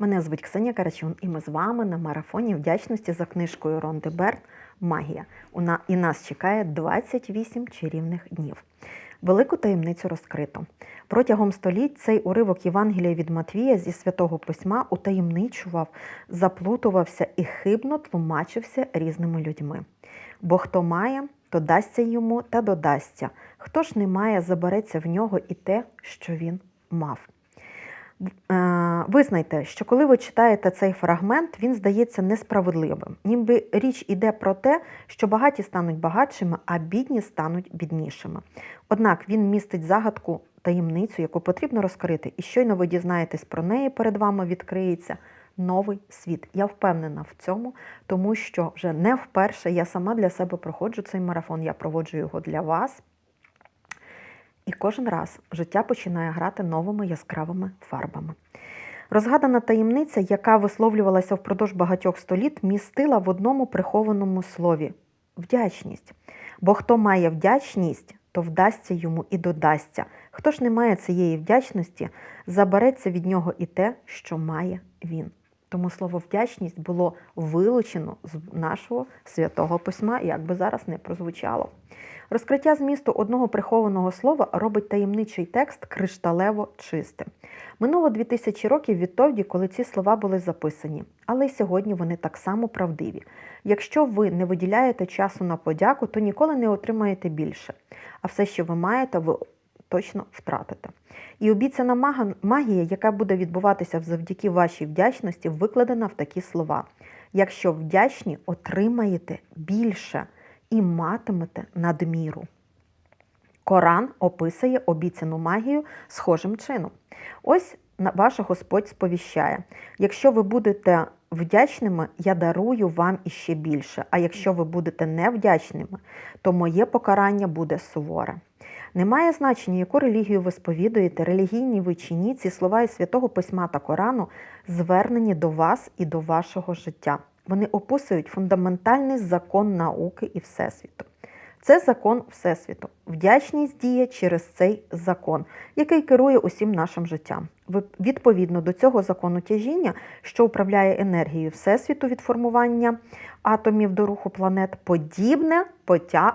Мене звуть Ксенія Карачун, і ми з вами на марафоні вдячності за книжкою Ронди Берт Магія. І нас чекає 28 чарівних днів. Велику таємницю розкрито. Протягом століть цей уривок Євангелія від Матвія зі святого письма утаємничував, заплутувався і хибно тлумачився різними людьми. Бо хто має, то дасться йому та додасться. Хто ж не має, забереться в нього і те, що він мав. Визнайте, що коли ви читаєте цей фрагмент, він здається несправедливим. Ніби річ іде про те, що багаті стануть багатшими, а бідні стануть біднішими. Однак він містить загадку, таємницю, яку потрібно розкрити, і щойно ви дізнаєтесь про неї, перед вами відкриється новий світ. Я впевнена в цьому, тому що вже не вперше я сама для себе проходжу цей марафон, я проводжу його для вас. І кожен раз життя починає грати новими яскравими фарбами. Розгадана таємниця, яка висловлювалася впродовж багатьох століт, містила в одному прихованому слові вдячність. Бо хто має вдячність, то вдасться йому і додасться. Хто ж не має цієї вдячності, забереться від нього і те, що має він. Тому слово вдячність було вилучено з нашого святого письма, як би зараз не прозвучало. Розкриття змісту одного прихованого слова робить таємничий текст кришталево чистим. Минуло 2000 років відтоді, коли ці слова були записані, але й сьогодні вони так само правдиві. Якщо ви не виділяєте часу на подяку, то ніколи не отримаєте більше. А все, що ви маєте, ви точно втратите. І обіцяна магія, яка буде відбуватися завдяки вашій вдячності, викладена в такі слова: якщо вдячні, отримаєте більше і матимете надміру. Коран описує обіцяну магію схожим чином. Ось ваш Господь сповіщає: якщо ви будете вдячними, я дарую вам іще більше. А якщо ви будете невдячними, то моє покарання буде суворе. Немає значення, яку релігію ви сповідуєте, релігійні ви чи ні, ці слова із святого письма та Корану звернені до вас і до вашого життя. Вони описують фундаментальний закон науки і Всесвіту. Це закон Всесвіту. Вдячність діє через цей закон, який керує усім нашим життям. Відповідно до цього закону тяжіння, що управляє енергією Всесвіту від формування атомів до руху планет, подібне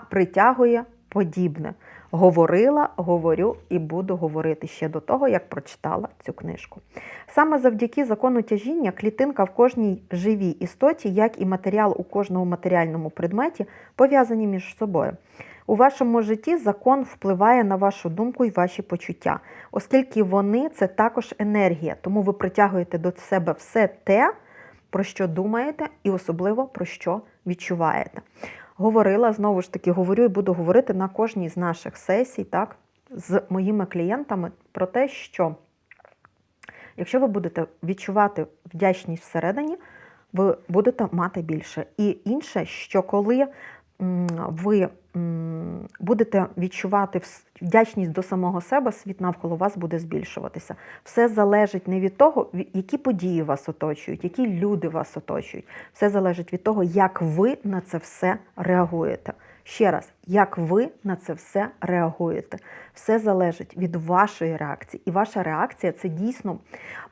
притягує подібне. Говорила, говорю і буду говорити ще до того, як прочитала цю книжку. Саме завдяки закону тяжіння клітинка в кожній живій істоті, як і матеріал у кожному матеріальному предметі, пов'язані між собою. У вашому житті закон впливає на вашу думку і ваші почуття, оскільки вони це також енергія, тому ви притягуєте до себе все те, про що думаєте, і особливо про що відчуваєте. Говорила знову ж таки, говорю і буду говорити на кожній з наших сесій, так, з моїми клієнтами про те, що якщо ви будете відчувати вдячність всередині, ви будете мати більше. І інше, що коли ви будете відчувати вдячність до самого себе, світ навколо вас буде збільшуватися. Все залежить не від того, які події вас оточують, які люди вас оточують. Все залежить від того, як ви на це все реагуєте. Ще раз, як ви на це все реагуєте. Все залежить від вашої реакції. І ваша реакція це дійсно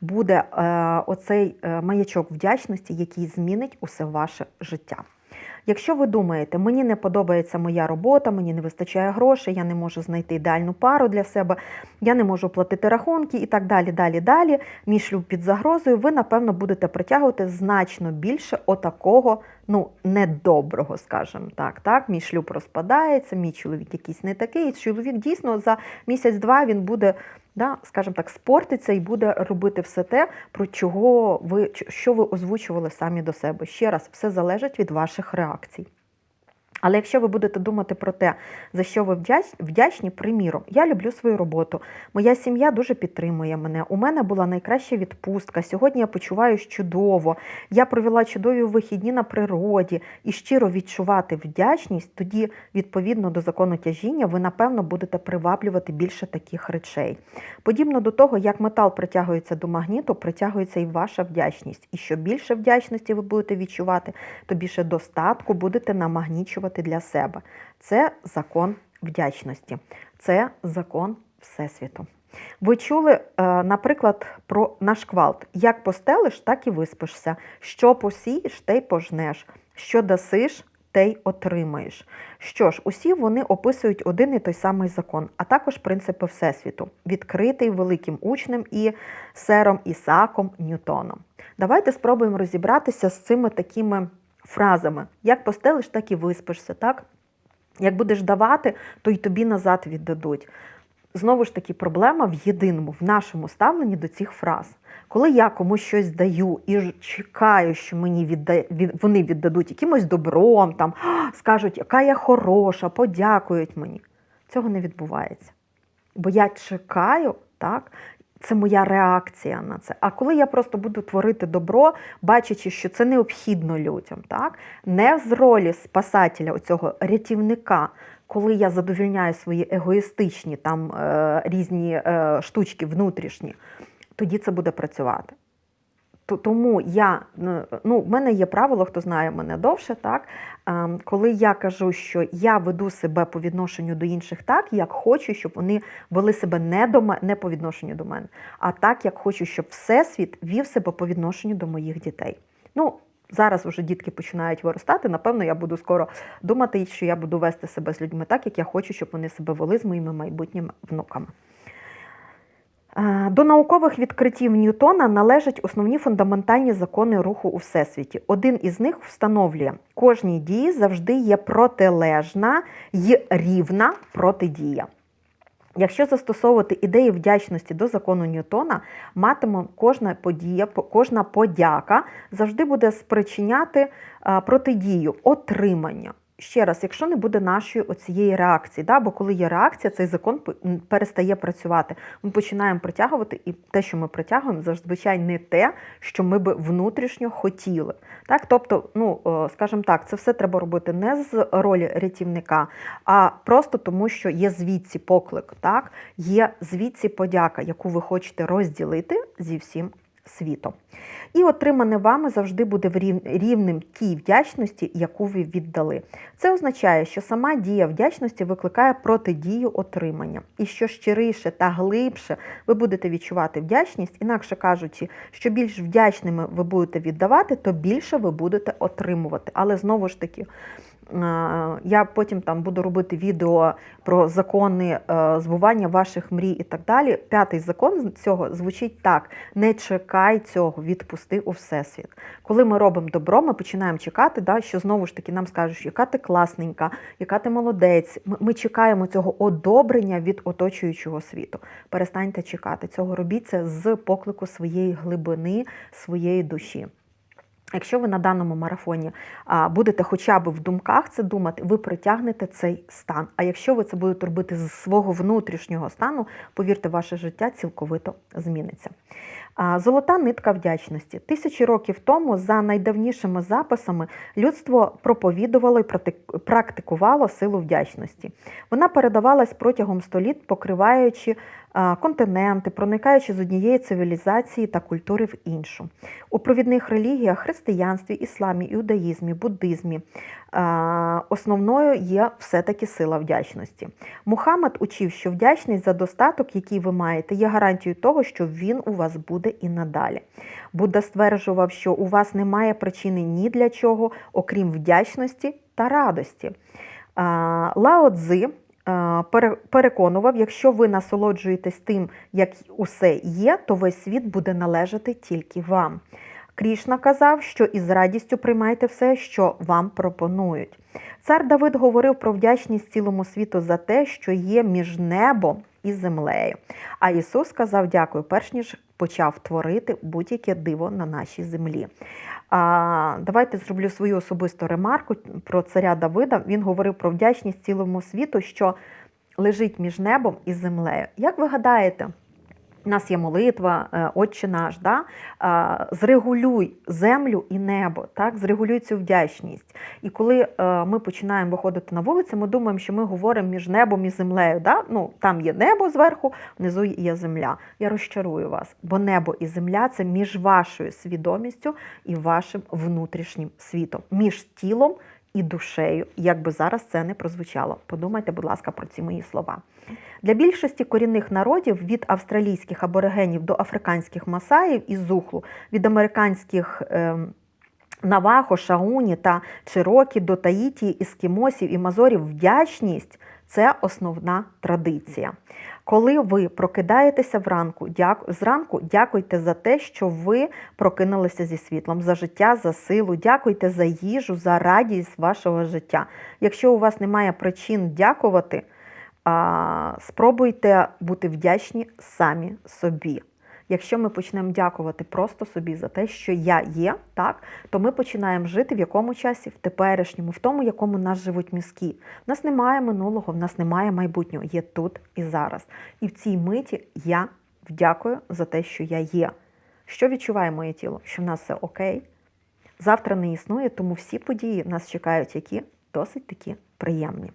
буде е, оцей е, маячок вдячності, який змінить усе ваше життя. Якщо ви думаєте, мені не подобається моя робота, мені не вистачає грошей, я не можу знайти ідеальну пару для себе, я не можу платити рахунки і так далі, далі, далі, мій шлюб під загрозою, ви, напевно, будете притягувати значно більше отакого, ну, недоброго, скажімо так. так. Мій шлюб розпадається, мій чоловік якийсь не такий. Чоловік дійсно за місяць-два він буде, да, скажімо так, спортиться і буде робити все те, про чого ви, що ви озвучували самі до себе. Ще раз, все залежить від ваших реакцій. Але якщо ви будете думати про те, за що ви вдячні, приміром, я люблю свою роботу, моя сім'я дуже підтримує мене. У мене була найкраща відпустка. Сьогодні я почуваюся чудово. Я провела чудові вихідні на природі і щиро відчувати вдячність, тоді, відповідно до закону тяжіння, ви напевно будете приваблювати більше таких речей. Подібно до того, як метал притягується до магніту, притягується і ваша вдячність. І що більше вдячності ви будете відчувати, то більше достатку будете намагнічувати для себе. Це закон вдячності, це закон Всесвіту. Ви чули, е, наприклад, про наш квалт. Як постелиш, так і виспишся. Що посієш, те й пожнеш. Що дасиш, те й отримаєш. Що ж, усі вони описують один і той самий закон, а також принципи Всесвіту, відкритий великим учнем і сером Ісааком Ньютоном. Давайте спробуємо розібратися з цими такими фразами: як постелиш, так і виспишся. так? Як будеш давати, то й тобі назад віддадуть. Знову ж таки, проблема в єдиному, в нашому ставленні до цих фраз. Коли я комусь щось даю і чекаю, що мені відда... вони віддадуть якимось добром, там, скажуть, яка я хороша, подякують мені. Цього не відбувається. Бо я чекаю, так, це моя реакція на це. А коли я просто буду творити добро, бачачи, що це необхідно людям, так, не з ролі спасателя, оцього рятівника, коли я задовільняю свої егоїстичні там е, різні е, штучки внутрішні, тоді це буде працювати. То- Тому я, ну, в мене є правило, хто знає мене довше, так? Ем, Коли я кажу, що я веду себе по відношенню до інших так, як хочу, щоб вони вели себе не, до не по відношенню до мене, а так, як хочу, щоб Всесвіт вів себе по відношенню до моїх дітей. Ну, зараз вже дітки починають виростати. Напевно, я буду скоро думати, що я буду вести себе з людьми так, як я хочу, щоб вони себе вели з моїми майбутніми внуками. Е, До наукових відкриттів Ньютона належать основні фундаментальні закони руху у всесвіті. Один із них встановлює, кожній дії завжди є протилежна й рівна протидія. Якщо застосовувати ідеї вдячності до закону Ньютона, матиме кожна подія, кожна подяка завжди буде спричиняти е, протидію, отримання. Ще раз, якщо не буде нашої оцієї реакції, да, бо коли є реакція, цей закон перестає працювати. Ми починаємо притягувати, і те, що ми притягуємо, зазвичай не те, що ми би внутрішньо хотіли. Так, тобто, ну е, скажімо так, це все треба робити не з ролі рятівника, а просто тому, що є звідси поклик, так, є звідси подяка, яку ви хочете розділити зі всім світом. І отримане вами завжди буде в рів- рівним тій вдячності, яку ви віддали. Це означає, що сама дія вдячності викликає протидію отримання. І що щиріше та глибше ви будете відчувати вдячність, інакше кажучи, що більш вдячними ви будете віддавати, то більше ви будете отримувати. Але знову ж таки. Е, Я потім там буду робити відео про закони е, збування ваших мрій і так далі. П'ятий закон цього звучить так: не чекай цього, відпусти у всесвіт. Коли ми робимо добро, ми починаємо чекати, да, що знову ж таки нам скажуть, яка ти класненька, яка ти молодець. Ми чекаємо цього одобрення від оточуючого світу. Перестаньте чекати цього. Робіть це з поклику своєї глибини, своєї душі. Якщо ви на даному марафоні будете хоча б в думках це думати, ви притягнете цей стан. А якщо ви це будете робити з свого внутрішнього стану, повірте, ваше життя цілковито зміниться. Золота нитка вдячності. Тисячі років тому, за найдавнішими записами, людство проповідувало і практик- практикувало силу вдячності. Вона передавалась протягом століт, покриваючи континенти, проникаючи з однієї цивілізації та культури в іншу. У провідних релігіях християнстві, ісламі, іудаїзмі, буддизмі основною є все-таки сила вдячності. Мухаммед учив, що вдячність за достаток, який ви маєте, є гарантією того, що він у вас буде і надалі. Будда стверджував, що у вас немає причини ні для чого, окрім вдячності та радості. Лао Цзи переконував, якщо ви насолоджуєтесь тим, як усе є, то весь світ буде належати тільки вам. Крішна казав, що із радістю приймайте все, що вам пропонують. Цар Давид говорив про вдячність цілому світу за те, що є між небом і землею. А Ісус сказав дякую, перш ніж почав творити будь-яке диво на нашій землі. А, давайте зроблю свою особисту ремарку про царя Давида. Він говорив про вдячність цілому світу, що лежить між небом і землею. Як ви гадаєте? У нас є молитва, е, Отче наш, да? Зрегулюй землю і небо, так? зрегулюй цю вдячність. І коли е, ми починаємо виходити на вулицю, ми думаємо, що ми говоримо між небом і землею. Да? Ну, там є небо зверху, внизу є земля. Я розчарую вас, бо небо і земля це між вашою свідомістю і вашим внутрішнім світом, між тілом і душею, як би зараз це не прозвучало. Подумайте, будь ласка, про ці мої слова. Для більшості корінних народів від австралійських аборигенів до африканських масаїв і зухлу, від американських. ем, Навахо, Шауні та Чирокі до Таїті, іскімосів і мазорів вдячність це основна традиція. Коли ви прокидаєтеся вранку, дяк... зранку, дякуйте за те, що ви прокинулися зі світлом, за життя, за силу, дякуйте за їжу, за радість вашого життя. Якщо у вас немає причин дякувати, спробуйте бути вдячні самі собі. Якщо ми почнемо дякувати просто собі за те, що я є, так, то ми починаємо жити в якому часі? В теперішньому, в тому, якому нас живуть мізки. В нас немає минулого, в нас немає майбутнього, є тут і зараз. І в цій миті я вдякую за те, що я є. Що відчуває моє тіло? Що в нас все окей. Завтра не існує, тому всі події нас чекають, які досить такі приємні.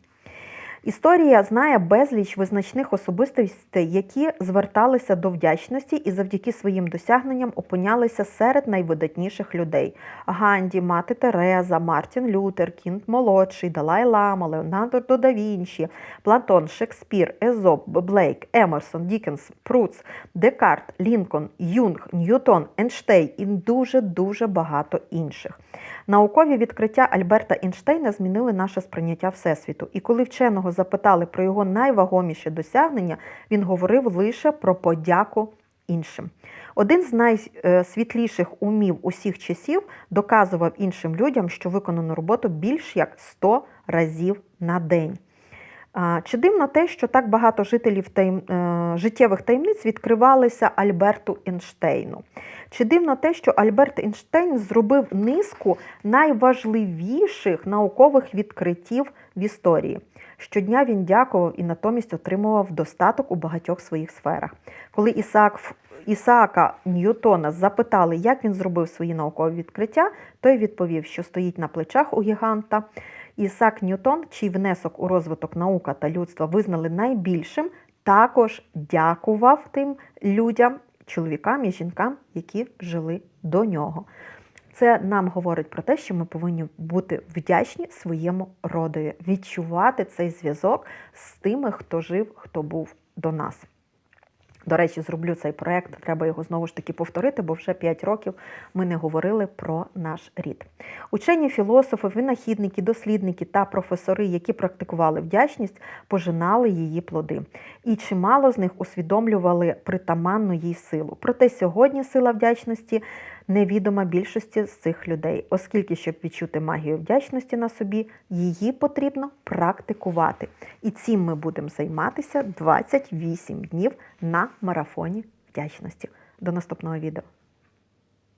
Історія знає безліч визначних особистостей, які зверталися до вдячності і завдяки своїм досягненням опинялися серед найвидатніших людей: Ганді, мати Тереза, Мартін Лютер, Кінг молодший, Далай Лама, Леонардо да Вінчі, Платон, Шекспір, Езоп, Блейк, Емерсон, Дікенс, Пруц, Декарт, Лінкольн, Юнг, Ньютон, Ейнштейн і дуже дуже багато інших. Наукові відкриття Альберта Ейнштейна змінили наше сприйняття Всесвіту. І коли вченого запитали про його найвагоміші досягнення, він говорив лише про подяку іншим. Один з найсвітліших умів усіх часів доказував іншим людям, що виконану роботу більш як 100 разів на день. Чи дивно те, що так багато жителів таєм... е, життєвих таємниць відкривалися Альберту Ейнштейну? Чи дивно те, що Альберт Ейнштейн зробив низку найважливіших наукових відкриттів в історії? Щодня він дякував і натомість отримував достаток у багатьох своїх сферах. Коли Ісаак Ісаака Ньютона запитали, як він зробив свої наукові відкриття, той відповів, що стоїть на плечах у гіганта. Ісаак Ньютон, чий внесок у розвиток наука та людства визнали найбільшим, також дякував тим людям, чоловікам і жінкам, які жили до нього. Це нам говорить про те, що ми повинні бути вдячні своєму родові, відчувати цей зв'язок з тими, хто жив, хто був до нас. До речі, зроблю цей проект, треба його знову ж таки повторити, бо вже 5 років ми не говорили про наш рід. Учені філософи, винахідники, дослідники та професори, які практикували вдячність, пожинали її плоди. І чимало з них усвідомлювали притаманну їй силу. Проте сьогодні сила вдячності невідома більшості з цих людей, оскільки, щоб відчути магію вдячності на собі, її потрібно практикувати. І цим ми будемо займатися 28 днів на марафоні вдячності. До наступного відео.